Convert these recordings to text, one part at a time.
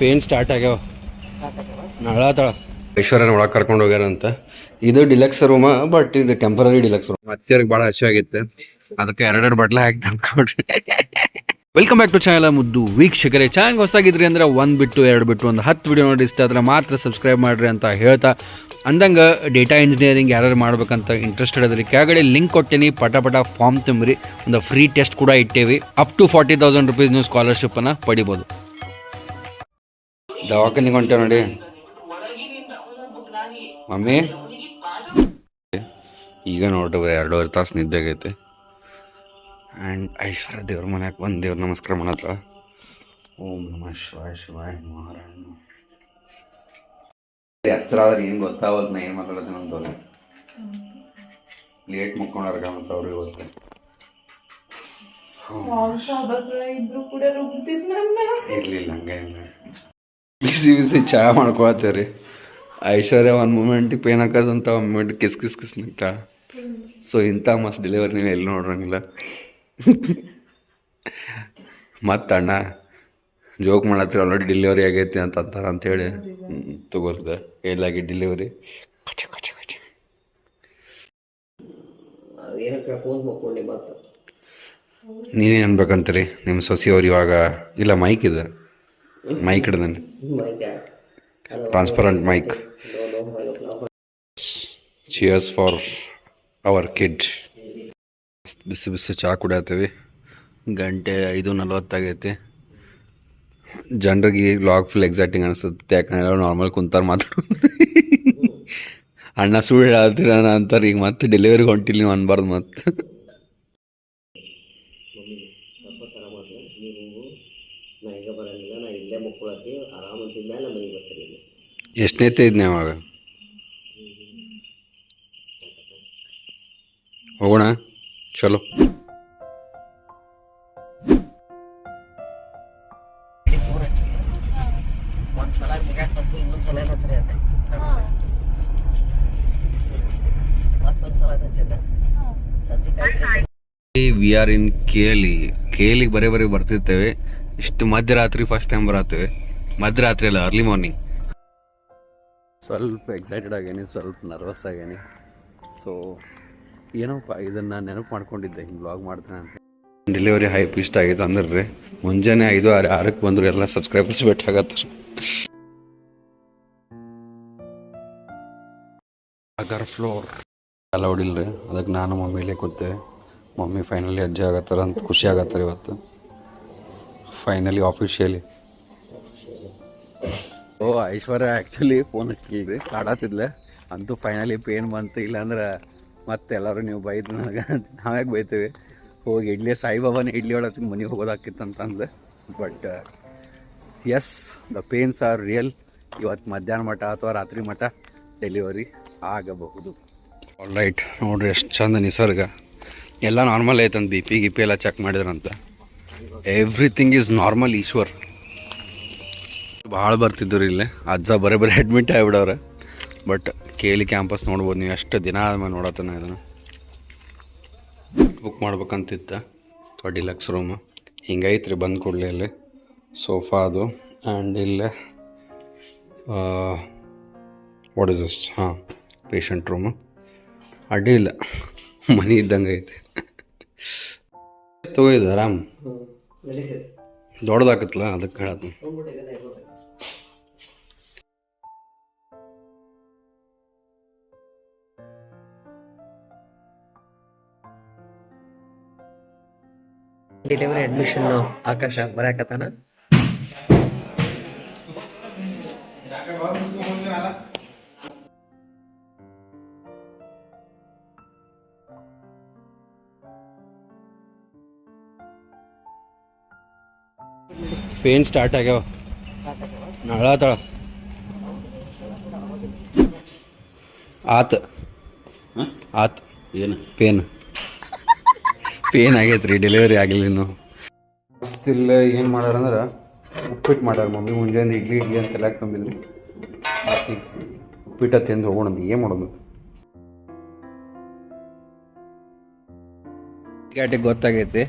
Pain start ಆಗ್ಯಾವ. ನಳಾತಳ. ಐಶ್ವರ್ಯನ ಒಳಗೆ ಕರ್ಕೊಂಡು ಹೋಗ್ಯಾರಂತ. ಇದು ಡಿಲಕ್ಸ್ ರೂಮ ಬಟ್ ಇದು ಟೆಂಪರರಿ ಡಿಲಕ್ಸ್ ರೂಮ್ ಮತ್ತೇರಿಗೆ ಭಾಳ ಹಸಿವಾಗಿತ್ತು ಅದಕ್ಕೆ ಎರಡೆರಡು ಬಟ್ಲೆ ಹಾಕಿ ತಂದ್ಕೊಡ್ರಿ. ವೆಲ್ಕಮ್ ಬ್ಯಾಕ್ ಟು ಚಾನಲ್ ಮುದ್ದು ವೀಕ್ಷಕರೇ ಚಾನಲ್ ಹೊಸದಾಗಿದ್ರಿ ಅಂದ್ರೆ ಒಂದು ಬಿಟ್ಟು ಎರಡು ಬಿಟ್ಟು ಒಂದು ಹತ್ತು ವಿಡಿಯೋ ನೋಡಿ ಇಷ್ಟ ಆದ್ರೆ ಮಾತ್ರ ಸಬ್ಸ್ಕ್ರೈಬ್ ಮಾಡ್ರಿ ಅಂತ ಹೇಳ್ತಾ ಅಂದಂಗೆ ಡೇಟಾ ಇಂಜಿನಿಯರಿಂಗ್ ಯಾರು ಮಾಡ್ಬೇಕಂತ ಇಂಟ್ರೆಸ್ಟೆಡ್ ಅದ್ರಿ ಕೆಳಗಡೆ ಲಿಂಕ್ ಕೊಟ್ಟೇನಿ ಪಟ ಪಟ ಫಾರ್ಮ್ ತುಂಬ್ರಿ. ಒಂದು ಫ್ರೀ ಟೆಸ್ಟ್ ಕೂಡ ಇಟ್ಟೇವಿ. Up to forty thousand rupees ನೀವು ಸ್ಕಾಲರ್ಶಿಪ್ಪನ್ನು ಪಡಿಬೋದು. ದವಾಖಾನಿಗೆ ಹೊಂಟೇವ್ ನೋಡಿ. ಮಮ್ಮಿ. ಈಗ ನೋಡ್ರಿ ಎರಡೂವರೆ ತಾಸು ನಿದ್ದೆ ಆಗೈತೆ. ಆ್ಯಂಡ್ ಐಶ್ವರ್ಯ ದೇವ್ರ ಮನ್ಯಾಗ ಬಂದು ದೇವ್ರ ನಮಸ್ಕಾರ ಮಾಡತ್ಲ. ಓಂ ನಮ ಶಿವಾಯ ಶಿವಾಯ ನಾರಾಯಣ ಎತ್ತರ ಆದ್ರೆ ಏನು ಗೊತ್ತಾವಲ್ಲ ನಾ ಏನು ಮಾತಾಡತ್ತೆ ಅಂತವ್ರೆ ಲೇಟ್ ಮುಕ್ಕೊಂಡಾರ್ಗ ಮತ್ತು ಅವ್ರಿಗೆ ಇವತ್ತು. ಇರಲಿಲ್ಲ ನನ್ನ. ಇರ್ಲಿಲ್ಲ ಹಂಗೆ ಬಿಸಿ ಬಿಸಿ ಚಹಾ ಮಾಡ್ಕೊಳತ್ತೇವ್ರಿ. ಐಶ್ವರ್ಯ ಒಂದು ಮೂಮೆಂಟಿಗೆ ಪೇನ್ ಹಾಕೋದಂತ ಒಂದು ಮೂಮೆಂಟ್ ಕಿಸ್ ಕಿಸ್ ಕಿಸ್ ನಿಂತ. ಸೊ ಇಂಥ ಮಸ್ತ್ ಡೆಲಿವರಿ ನೀವು ಎಲ್ಲಿ ನೋಡ್ರಂಗಿಲ್ಲ. ಮತ್ತು ಅಣ್ಣ ಜೋಕ್ ಮಾಡತ್ತೀರಿ ಆಲ್ರೆಡಿ ಡೆಲಿವರಿ ಆಗೈತಿ ಅಂತ ಅಂತಾರ ಅಂತೇಳಿ ತಗೋರ್ದ. ಎಲ್ಲಾಗಿ ಡೆಲಿವರಿ ಕಚ ಕಚ ಕಚ. ನೀವೇನು ಅನ್ಬೇಕಂತೀರಿ? ನಿಮ್ಮ ಸೊಸೆಯವ್ರು ಇವಾಗ ಇಲ್ಲ ಮೈಕ್ ಇದೆ. Mic ಹಿಡ್ದಾನೆ transparent mike cheers for our kid ಬಿಸಿ ಬಿಸಿ ಚಹಾ ಕುಡಿಯತ್ತೀವಿ. ಗಂಟೆ ಐದು ನಲ್ವತ್ತಾಗೈತಿ ಜನರಿಗೆ ಲಾಗ್ ಫುಲ್ ಎಕ್ಸೈಟಿಂಗ್ ಅನಿಸುತ್ತೆ. ಯಾಕಂದ್ರೆ ನಾರ್ಮಲ್ ಕುಂತಾರೆ ಮಾತಾಡೋದು ಅಣ್ಣ ಸುಳ್ಳು ಹೇಳ್ತೀರ ಅಂತಾರೆ. ಈಗ ಮತ್ತೆ ಡೆಲಿವರಿಗೆ ಹೊಂಟಿಲ್ಲ ನೀವು ಅನ್ಬಾರ್ದು ಮತ್ತೆ ಸ್ವಲ್ಪ ತರ ಮಾತ್ರ ನೀವು ನಾ ಈಗ ಬರಂಗಿಲ್ಲ ನಾ ಇಲ್ಲೇ ಮಕ್ಕೊಳತ್ತಿ ಆರಾಮ್ ಅನ್ಸಿದ ಮೇಲೆ ಮನೆಗೆ ಬರ್ತೀನಿ ಇಲ್ಲಿ ಎಷ್ಟನೇತೆ ಇದ್ನ ಅವಾಗ ಹೋಗೋಣ, ಚಲೋ. ವಿ ಆರ್ ಇನ್ ಕೇಲಿ ಕೇಲಿಗೆ ಬರೀ ಬರೀ ಬರ್ತಿರ್ತೇವೆ. ಇಷ್ಟು ಮಧ್ಯರಾತ್ರಿ ಫಸ್ಟ್ ಟೈಮ್ ಬರತ್ತೇವೆ. ಮಧ್ಯರಾತ್ರಿ ಅಲ್ಲ ಅರ್ಲಿ ಮಾರ್ನಿಂಗ್ ಸ್ವಲ್ಪ ಎಕ್ಸೈಟೆಡ್ ಆಗೇನಿ ಸ್ವಲ್ಪ ನರ್ವಸ್ ಆಗೇನಿ. ಸೊ ಏನೋಪ್ಪ ಇದನ್ನು ನೆನಪು ಮಾಡ್ಕೊಂಡಿದ್ದೆ ಹಿಂಗೆ ಬ್ಲಾಗ್ ಮಾಡ್ತೇನೆ ಅಂತ. ಡೆಲಿವರಿ ಹೈಪ್ ಇಷ್ಟ ಆಗೈತೆ ಅಂದ್ರೆ ರೀ ಮುಂಜಾನೆ ಐದು ಆರು ಆರಕ್ಕೆ ಬಂದರು ಎಲ್ಲ ಸಬ್ಸ್ಕ್ರೈಬರ್ಸ್ ಭೇಟಿಯಾಗತ್ತಾರೆ ಅಗರ್ ಫ್ಲೋರ್ ಎಲ್ಲ ಹೊಡಿಲ್ರಿ. ಅದಕ್ಕೆ ನಾನು ಮಮ್ಮಿಲೇ ಕೂತೆ. ಮಮ್ಮಿ ಫೈನಲಿ ಅಜ್ಜಿ ಆಗತ್ತಾರ ಅಂತ ಖುಷಿ ಆಗತ್ತಾರ ಇವತ್ತು. Finally officially oh, Aishwarya actually phone ಹಚ್ಚಿಲ್ರಿ ಕಾಡತ್ತಿದ್ಲೆ ಅಂತೂ ಫೈನಲಿ ಪೇನ್ ಬಂತು ಇಲ್ಲಾಂದ್ರೆ ಮತ್ತೆ ಎಲ್ಲರೂ ನೀವು ಬೈದು ನನಗೆ. ನಾವೇ ಬೈತೀವಿ? ಹೋಗಿ ಇಡ್ಲಿ, ಸಾಯಿಬಾಬಾನ ಇಡ್ಲಿ ಹೊಡತ್ತಿನ ಮನೆಗೆ ಹೋಗೋದಾಕಿತ್ತಂತಂದು but yes the pains are real ಇವತ್ತು ಮಧ್ಯಾಹ್ನ ಮಠ ಅಥವಾ ರಾತ್ರಿ ಮಠ ಡೆಲಿವರಿ ಆಗಬಹುದು. ಆಲ್ ರೈಟ್ ನೋಡ್ರಿ ಎಷ್ಟು ಚಂದ ನಿಸರ್ಗ. ಎಲ್ಲ ನಾರ್ಮಲ್ ಐತಂತ ಬಿ ಪಿ ಗಿ ಪಿ ಎಲ್ಲ check ಮಾಡಿದ್ರಂತ. Everything is normal Ishwar. ಭಾಳ ಬರ್ತಿದ್ದರು ಇಲ್ಲೇ. ಅಜ್ಜ ಬರೀ ಬರೀ ಅಡ್ಮಿಟ್ ಆಗಿಬಿಡವ್ರೆ. ಬಟ್ ಕೇಲಿ ಕ್ಯಾಂಪಸ್ ನೋಡ್ಬೋದು ನೀವು ಎಷ್ಟು ದಿನ ಆದ್ಮೇಲೆ ನೋಡತ್ತಾನೆ ಇದನ್ನು. ಬುಕ್ ಮಾಡ್ಬೇಕಂತಿತ್ತ. ಡಿಲಕ್ಸ್ ರೂಮ್ ರೀ ಬಂದು ಕೊಡಲಿ ಇಲ್ಲಿ. ಸೋಫಾ ಅದು. ಆ್ಯಂಡ್ ಇಲ್ಲೇ ವಾಟ್ ಇಸ್ ಅಸ್ಟ್ ಹಾಂ ಪೇಷಂಟ್ ರೂಮು ಅಡ್ಡಿ ಇಲ್ಲ. ಮನೆ ಇದ್ದಂಗೆ ಐತೆ. ತಗೋಯ್ದು ಆರಾಮ್. ದೊಡ್ಡದಾಕತ್ತಲ್ಲ ಅದಕ್ಕೆ ಹೇಳತ್ತೀನಿ ಡೆಲಿವರಿ ಅಡ್ಮಿಷನ್ ಆಕಾಶ ಬರಾಕತ್ತಾನ? ಪೇನ್ ಸ್ಟಾರ್ಟ್ ಆಗ್ಯಾವ. ನಳಾತಳ ಆತ. ಆತ್. ಏನು? ಪೇನ್. ಪೇನ್ ಆಗೈತೆ ರೀ ಡೆಲಿವರಿ ಆಗಿಲ್ಲ ಇಲ್ಲ ಏನು ಮಾಡ್ಯಾರಂದ್ರೆ ಉಪ್ಪಿಟ್ಟು ಮಾಡ್ಯಾರ ಮಮ್ಮಿ ಮುಂಜಾನೆ ಇಡ್ಲಿ ಇಡ್ಲಿ ಅಂತ ಎಲ್ಲ ತುಂಬಿದ್ರಿ ಉಪ್ಪಿಟ್ಟ ತಿಂದು ಹೋಗೋಣ ಏನು ಮಾಡೋದು? ಗಾಟಿಗೆ ಗೊತ್ತಾಗೈತಿ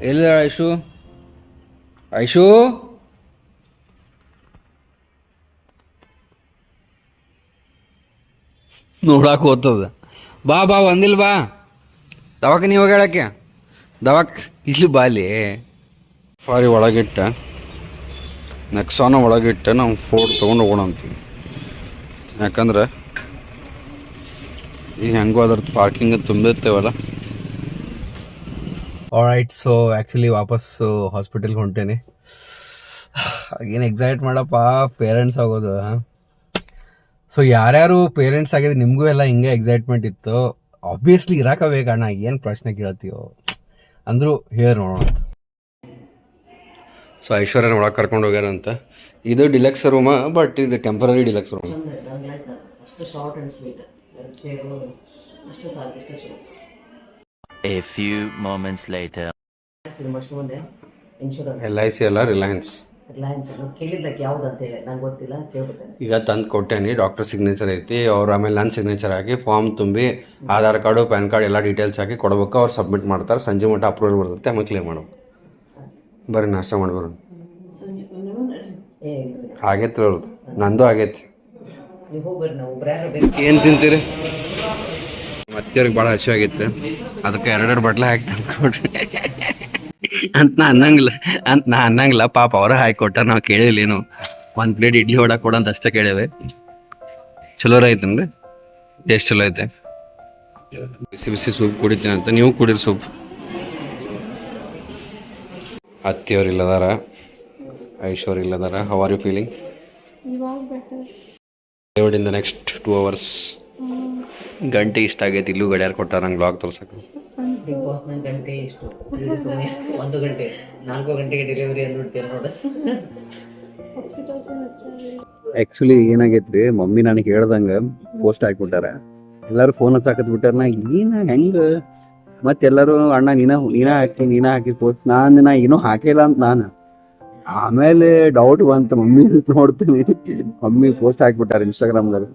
ಎಲ್ಲ ಐಶು? ಐಶು? ನೋಡಕ್ಕೆ ಓದ್ತದ ಬಾ ಬಾ ಒಂದಿಲ್ ಬಾ. ದವಾಖಾನೆ ನೀವು ಹೇಳಕ್ಕೆ ದವಾಕ್ ಇಲ್ಲಿ ಬಾಲಿ. ಫಾರಿ ಒಳಗಿಟ್ಟ ನೆಕ್ಸಾನ ಒಳಗಿಟ್ಟ ನಾವು ಫೋರ್ ತೊಗೊಂಡು ಹೋಗೋಣ ಅಂತೀವಿ. ಯಾಕಂದ್ರೆ ಈಗ ಹೆಂಗೋ ಅದ್ರದ್ದು ಪಾರ್ಕಿಂಗ್ ತುಂಬಿರ್ತೇವಲ್ಲ. ಆಲ್ರೈಟ್ ಸೊ ಆ್ಯಕ್ಚುಲಿ ವಾಪಸ್ಸು ಹಾಸ್ಪಿಟಲ್ಗೆ ಹೊಂಟೇನೆ. ಏನು ಎಕ್ಸೈಟ್ ಮಾಡಪ್ಪ ಪೇರೆಂಟ್ಸ್ ಆಗೋದು ಸೊ ಯಾರ್ಯಾರು ಪೇರೆಂಟ್ಸ್ ಆಗಿದೆ ನಿಮಗೂ ಎಲ್ಲ ಹಿಂಗೆ ಎಕ್ಸೈಟ್ಮೆಂಟ್ ಇತ್ತು. ಆಬ್ವಿಯಸ್ಲಿ ಇರಾಕಬೇಕಣ್ಣ ಏನ್ ಪ್ರಶ್ನೆ ಕೇಳ್ತೀವೋ ಅಂದ್ರು ಹೇಳಿ ನೋಡೋಣ ಅಂತ. ಸೊ ಐಶ್ವರ್ಯನ ಒಳಗೆ ಕರ್ಕೊಂಡು ಹೋಗ್ಯಾರಂತ. ಇದು ಡಿಲಕ್ಸ್ ರೂಮ ಬಟ್ ಇದು ಟೆಂಪರರಿ ಡಿಲಕ್ಸ್ ರೂಮ್ ಅಷ್ಟು ಶಾರ್ಟ್ ಆ್ಯಂಡ್ ಸ್ವೀಟ್ ಅಷ್ಟು ಸಾಕು ಮಸ್ಟ್ ಮುಂದೆ. ಇನ್ಶೂರೆನ್ಸ್ ಎಲ್ ಐ ಸಿ ಅಲ್ಲ ರಿಲಯನ್ಸ್ ರಿಲಯನ್ಸ್ ನಾನು ಕೇಳಿದ್ದಕ್ಕೆ ಯಾವ್ದು ಅಂತೇಳಿ ನಂಗೆ ಗೊತ್ತಿಲ್ಲ ಕೇಳ್ಬಿಟ್ಟೇನೆ ಈಗ ತಂದು ಕೊಟ್ಟೇನಿ ಡಾಕ್ಟರ್ ಸಿಗ್ನೇಚರ್ ಐತಿ ಅವ್ರು ಆಮೇಲೆ ನನ್ನ ಸಿಗ್ನೇಚರ್ ಹಾಕಿ ಫಾರ್ಮ್ ತುಂಬಿ ಆಧಾರ್ ಕಾರ್ಡು ಪ್ಯಾನ್ ಕಾರ್ಡ್ ಎಲ್ಲ ಡೀಟೇಲ್ಸ್ ಹಾಕಿ ಕೊಡ್ಬೇಕು ಅವ್ರು ಸಬ್ಮಿಟ್ ಮಾಡ್ತಾರೆ ಸಂಜೆ ಮಟ್ಟ ಅಪ್ರೂವಲ್ ಬರ್ತೈತೆ ಆಮೇಲೆ ಕ್ಲೇಮ್ ಮಾಡ್ಬೇಕು. ಬರ್ರಿ ನಾಷ್ಟ ಮಾಡ್ಬರು ಏ ಆಗೈತಿ ಅವ್ರದ್ದು ನಂದು ಆಗೈತಿ ನೀವು ಹೋಗ್ಬರ್ರಿ ನಾವು ಒಬ್ರು ಬೇಕು ಏನು ತಿಂತೀರಿ? ಮತ್ತೆಯವ್ರಿಗೆ ಭಾಳ ಹಸಿವಾಗಿತ್ತು ಅದಕ್ಕೆ ಎರಡೆರಡು ಬಟ್ಲೆ ಹಾಕಿ ತಂದ್ಕೊಡ್ರಿ ಅಂತ ನಾ ಅನ್ನಂಗಿಲ್ಲ. ಅಂತ ನಾ ಅನ್ನಂಗಿಲ್ಲ. ಪಾಪ ಅವರ ಹಾಕಿ ಕೊಟ್ಟ ನಾವು ಕೇಳಿಲ್ಲ ಏನು. ಒಂದು ಪ್ಲೇಟ್ ಇಡ್ಲಿ ಹೊಡ ಕೊಡ ಅಂತ ಅಷ್ಟೇ ಕೇಳೇವೆ. ಚಲೋ ಐತನ್ರಿ ಎಷ್ಟು ಚಲೋ ಐತೆ. ಬಿಸಿ ಬಿಸಿ ಸೂಪ್ ಕುಡಿತೀನಿ ಅಂತ ನೀವು ಕುಡಿರಿ ಸೂಪ್. ಅತ್ತಿಯವ್ರು ಇಲ್ಲದಾರ. ಐಶ್ವರ್ ಇಲ್ಲದಾರ. ಹೌ ಆರ್ ಯು ಫೀಲಿಂಗ್ ಇವಾಗ better in the next two hours ಗಂಟೆ ಇಷ್ಟ ಆಗೈತಿ ಇಲ್ಲೂ ಗಡಿಯಾರ ಕೊಟ್ಟಾರ ನಂಗೆ ಬ್ಲಾಗ್ ತೋರ್ಸಕ್ಕೆ ಬಿಗ್ ಬಾಸ್ ನಂಗೆ ಗಂಟೆ ಇಷ್ಟು. ಸಮಯ ಒಂದು ಗಂಟೆ ನಾಲ್ಕು ಗಂಟೆಗೆ ಡೆಲಿವರಿ ಅಂದ್ಬಿಡ್ತೀರ ನೋಡು. ಆಕ್ಸಿಟೋಸಿನ್ ಹಚ್ಚಾರಿ ಆ್ಯಕ್ಚುಲಿ ಏನಾಗೈತ್ರಿ ಮಮ್ಮಿ ನನಗೆ ಹೇಳ್ದಂಗೆ ಪೋಸ್ಟ್ ಹಾಕ್ಬಿಟ್ಟಾರ. ಎಲ್ಲರೂ ಫೋನ್ ಹಚ್ಚಾಕತ್ ಬಿಟ್ಟಾರ ನಾ ಏನ ಹೆಂಗೆ? ಮತ್ತೆ ಎಲ್ಲರೂ ಅಣ್ಣ ನೀನ ನೀನ ಹಾಕಿ ನೀನ ಹಾಕಿ ಪೋಸ್ಟ್ ನಾನು ನಾ ಏನೂ ಹಾಕಿಲ್ಲ ಅಂತ ನಾನು. ಆಮೇಲೆ ಡೌಟ್ ಬಂತು ಮಮ್ಮಿ ನೋಡ್ತೀನಿ. ಮಮ್ಮಿ ಪೋಸ್ಟ್ ಹಾಕ್ಬಿಟ್ಟಾರ ಇನ್ಸ್ಟಾಗ್ರಾಮ್ದಾಗ.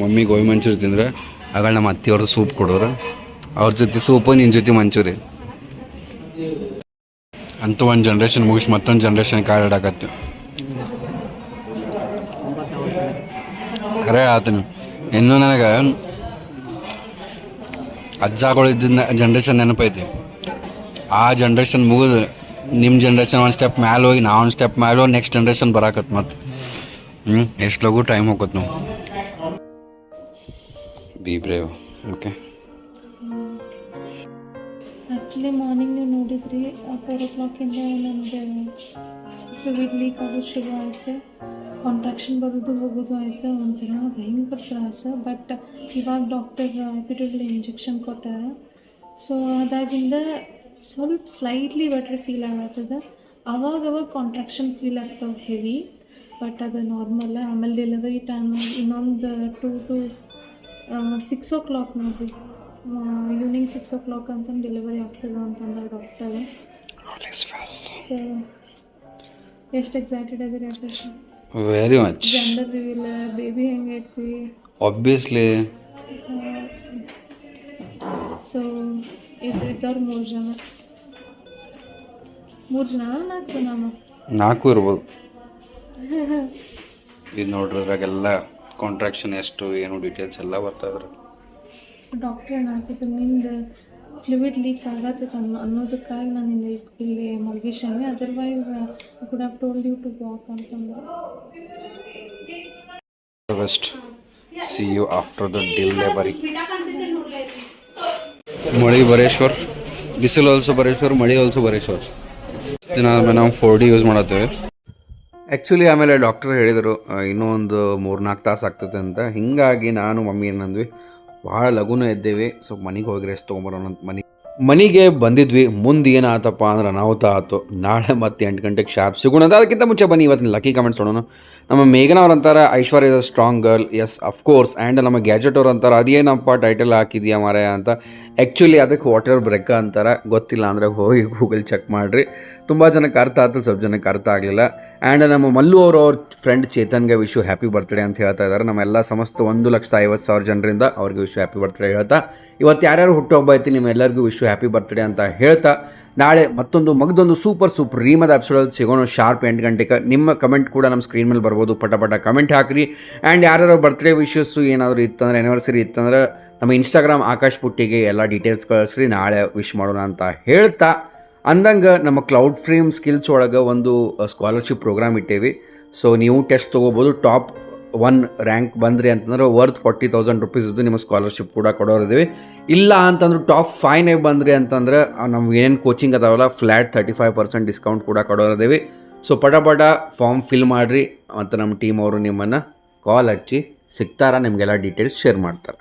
ಮಮ್ಮಿ ಗೋಬಿ ಮಂಚೂರಿ ತಿಂದ್ರೆ ಆಗಲ್ಲ ನಮ್ಮ ಅತ್ತಿಯವ್ರದ್ದು ಸೂಪ್ ಕೊಡೋರು. ಅವ್ರ ಜೊತೆ ಸೂಪು ನಿನ್ನ ಜೊತೆ ಮಂಚೂರಿ. ಅಂತೂ ಒಂದು ಜನ್ರೇಷನ್ ಮುಗಿಸಿ ಮತ್ತೊಂದು ಜನ್ರೇಷನ್ ಕಾಲಿಡಾಕತ್ತು ಖರೆ ಆತನು ಇನ್ನೂ ನನಗೆ ಅಜ್ಜಗಳು ಇದ್ದಿದ್ದ ಜನ್ರೇಷನ್ ನೆನಪೈತಿ. ಆ ಜನ್ರೇಷನ್ ಮುಗಿದು ನಿಮ್ಮ ಜನ್ರೇಷನ್ ಒಂದು ಸ್ಟೆಪ್ ಮ್ಯಾಲೆ ಹೋಗಿ ನಾ ಒಂದು ಸ್ಟೆಪ್ ಮ್ಯಾಲೆ ಹೋಗಿ ನೆಕ್ಸ್ಟ್ ಜನ್ರೇಷನ್ ಬರಾಕತ್ ಮತ್ತೆ. ಹ್ಞೂ ಎಷ್ಟು ಲಘು ಟೈಮ್ ಹೋಗುತ್ತೆ ನಾವು be brave okay actually morning ನೀವು ನೋಡಿದ್ರಿ ಫೋರ್ ಓ ಕ್ಲಾಕಿಂದ ನನಗೆ ಫ್ಲೂಯಿಡ್ ಲೀಕ್ ಆಗೋದು ಶುರು ಆಯಿತು. ಕಾಂಟ್ರಾಕ್ಷನ್ ಬರೋದು ಹೋಗೋದು ಆಯಿತು, ಒಂಥರ ಭಯಂಕರ ತ್ರಾಸ. ಬಟ್ ಇವಾಗ ಡಾಕ್ಟರ್ ಎಪಿಡಲ್ ಇಂಜೆಕ್ಷನ್ ಕೊಟ್ಟಾರ. ಸೊ ಅದಾಗಿಂದ ಸ್ವಲ್ಪ ಸ್ಲೈಟ್ಲಿ ಬೆಟ್ರ್ ಫೀಲ್ ಆಗತ್ತದ ಅವಾಗ ಅವಾಗ ಕಾಂಟ್ರಾಕ್ಷನ್ ಫೀಲ್ ಆಗ್ತಾವೆ ಹೆವಿ ಬಟ್ ಅದು ನಾರ್ಮಲ್ ಆಮೇಲೆ ಡೆಲಿವರಿ ಟೈಮ್ ಇನ್ನೊಂದು two to six o'clock ನೋಡಿರಿ. ಈವ್ನಿಂಗ್ ಸಿಕ್ಸ್ ಓ ಕ್ಲಾಕ್ ಅಂತಂದು ಡೆಲಿವರಿ ಆಗ್ತದೆ ಅಂತಂದ ಡಾಕ್ಟರ್ ಸೊ ಎಷ್ಟು ಎಕ್ಸೈಟೆಡ್ ಆಗಿರಿ very much gender reveal baby ಹೆಂಗೈತಿ ಆಬ್ವಿಯಸ್ಲಿ ಸೊ ಇಬ್ರು ಇದ್ದವ್ರು ಮೂರು ಜನ. ಮೂರು ಜನ ನಾಲ್ಕು ನಮ್ಮ ನಾಲ್ಕು ಇರ್ಬೋದು. ಇದು ನೋಡ್ರಿ ಇವಾಗೆಲ್ಲ ಕಾಂಟ್ರಾಕ್ಷನ್ ಎಷ್ಟು ಏನು ಡೀಟೇಲ್ಸ್ ಎಲ್ಲ ಬರ್ತಾಯಿದ್ರು ಡಾಕ್ಟರ್ ಏನಾಗ್ತಿತ್ತು ನಿಂದು ಫ್ಲೂಯಿಡ್ ಲೀಕ್ ಆಗತ್ತೈತೆ ಅನ್ನೋ ಅನ್ನೋದಕ್ಕಾಗಿ ನಾನು ಇಲ್ಲಿ ಇಲ್ಲಿ ಮಲಗಿಸೇನೆ otherwise could have told you to walk ಅಂತಂದ್ರೆ best see you after the delivery ಮಳಿ ಬರೇಶ್ವರ್ ಬಿಸಿಲು ಆಲ್ಸೋ ಬರೇಶ್ವರ್ ಮಳಿ ಆಲ್ಸೋ ಬರೇಶ್ವರ್. ದಿನ ಆದ್ಮೇಲೆ ನಾವು ಫೋರ್ ಡಿ ಯೂಸ್ ಮಾಡತ್ತೇವೆ. ಆ್ಯಕ್ಚುಲಿ ಆಮೇಲೆ ಡಾಕ್ಟರ್ ಹೇಳಿದರು ಇನ್ನೂ ಒಂದು ಮೂರು ನಾಲ್ಕು ತಾಸು ಆಗ್ತದೆ ಅಂತ. ಹೀಗಾಗಿ ನಾನು ಮಮ್ಮಿ ಏನಂದ್ವಿ ಭಾಳ ಲಘುನ ಇದ್ದೇವೆ ಸೊ ಮನೆಗೆ ಹೋಗಿ ರೆಸ್ಟ್ ತೊಗೊಂಬರೋಣ ಅಂತ ಮನೆ ಮನೆಗೆ ಬಂದಿದ್ವಿ, ಮುಂದೆ ಏನಾತಪ್ಪ ಅಂದ್ರೆ ಅನಾಹುತ ಆಯ್ತು ನಾಳೆ ಮತ್ತೆ ಎಂಟು ಗಂಟೆಗೆ ಶಾಪ್ ಸಿಗೋಣ ಅದಕ್ಕಿಂತ ಮುಂಚೆ ಬನ್ನಿ, ಇವತ್ತಿನ ಲಕ್ಕಿ ಕಮೆಂಟ್ಸ್ ನೋಡೋಣ. ನಮ್ಮ ಮೇಘನ ಅವ್ರು ಅಂತಾರೆ, ಐಶ್ವರ್ಯ is strong girl yes of course and ನಮ್ಮ ಗ್ಯಾಜೆಟ್ ಅವ್ರು ಅಂತಾರೆ ಅದೇನಪ್ಪ ಟೈಟಲ್ ಹಾಕಿದ್ಯಾ ಮಾರಾಯ ಅಂತ. ಆ್ಯಕ್ಚುಲಿ ಅದಕ್ಕೆ ವಾಟರ್ ಬ್ರೇಕ್ ಅಂತಾರೆ. ಗೊತ್ತಿಲ್ಲ ಅಂದರೆ ಹೋಗಿ ಗೂಗಲ್ ಚೆಕ್ ಮಾಡಿರಿ. ತುಂಬ ಜನಕ್ಕೆ ಅರ್ಥ ಆಯ್ತು ಸ್ವಲ್ಪ ಜನಕ್ಕೆ ಅರ್ಥ ಆಗಲಿಲ್ಲ. ಆ್ಯಂಡ್ ನಮ್ಮ ಮಲ್ಲು ಅವರು, ಅವ್ರ ಫ್ರೆಂಡ್ ಚೇತನ್ಗೆ ವಿಶು ಹ್ಯಾಪಿ ಬರ್ತ್ಡೇ ಅಂತ ಹೇಳ್ತಾ ಇದ್ದಾರೆ. ನಮ್ಮೆಲ್ಲ ಸಮಸ್ತ ಒಂದು ಲಕ್ಷದ ಐವತ್ತು ಸಾವಿರ ಜನರಿಂದ ಅವ್ರಿಗೆ ವಿಶು ಹ್ಯಾಪಿ ಬರ್ತ್ಡೇ ಹೇಳ್ತಾ. ಇವತ್ತು ಯಾರ್ಯಾರು ಹುಟ್ಟುಹಬ್ಬ ಐತಿ ನಿಮ್ಮೆಲ್ಲರಿಗೂ ವಿಶು ಹ್ಯಾಪಿ ಬರ್ತ್ಡೇ ಅಂತ ಹೇಳ್ತಾ. ನಾಳೆ ಮತ್ತೊಂದು ಮಗದೊಂದು ಸೂಪರ್ ಸೂಪರ್ ರೀಮದ ಎಪಿಸೋಡಲ್ಲಿ ಸಿಗೋಣ. ಶಾರ್ಪ್ ಎಂಟು ಗಂಟೆಗೆ ನಿಮ್ಮ ಕಮೆಂಟ್ ಕೂಡ ನಮ್ಮ ಸ್ಕ್ರೀನ್ ಮೇಲೆ ಬರ್ಬೋದು. ಪಟ ಪಟ ಕಮೆಂಟ್ ಹಾಕಿರಿ. ಆ್ಯಂಡ್ ಯಾರ್ಯಾರು ಬರ್ತ್ಡೇ ವಿಶಸ್ಸು ಏನಾದರೂ ಇತ್ತಂದ್ರೆ ಆ್ಯನಿವರ್ಸರಿ ಇತ್ತಂದ್ರೆ, ನಮ್ಮ ಇನ್ಸ್ಟಾಗ್ರಾಮ್ ಆಕಾಶ್ ಪುಟ್ಟಿಗೆ ಎಲ್ಲ ಡೀಟೇಲ್ಸ್ ಕಳಿಸ್ರಿ. ನಾಳೆ ವಿಶ್ ಮಾಡೋಣ ಅಂತ ಹೇಳ್ತಾ. ಅಂದಂಗೆ ನಮ್ಮ ಕ್ಲೌಡ್ ಫ್ರೇಮ್ ಸ್ಕಿಲ್ಸ್ ಒಳಗೆ ಒಂದು ಸ್ಕಾಲರ್ಶಿಪ್ ಪ್ರೋಗ್ರಾಮ್ ಇಟ್ಟೇವಿ. ಸೊ ನೀವು ಟೆಸ್ಟ್ ತೊಗೋಬೋದು. ಟಾಪ್ ಒನ್ ರ್ಯಾಂಕ್ ಬಂದ್ರಿ ಅಂತಂದ್ರೆ ವರ್ತ್ ಫಾರ್ಟಿ ತೌಸಂಡ್ ರುಪೀಸ್ ಇದು ನಿಮ್ಮ ಸ್ಕಾಲರ್ಶಿಪ್ ಕೂಡ ಕೊಡೋರಿದ್ದೀವಿ ಇಲ್ಲ ಅಂತಂದ್ರೆ ಟಾಪ್ ಫೈವ್ನಾಗ ಬಂದ್ರಿ ಅಂತಂದ್ರೆ ನಮ್ಗೆ ಏನೇನು coaching ಅದಾವಲ್ಲ flat thirty five percent discount ಕೂಡ ಕೊಡೋರಿದ್ದೀವಿ ಸೊ ಪಟ ಪಟ ಫಾರ್ಮ್ ಫಿಲ್ ಮಾಡಿರಿ ಮತ್ತು ನಮ್ಮ ಟೀಮ್ ಅವರು ನಿಮ್ಮನ್ನು ಕಾಲ್ ಹಚ್ಚಿ, ಸಿಗ್ತಾರ? ನಿಮಗೆಲ್ಲ ಡೀಟೇಲ್ಸ್ ಶೇರ್ ಮಾಡ್ತಾರೆ.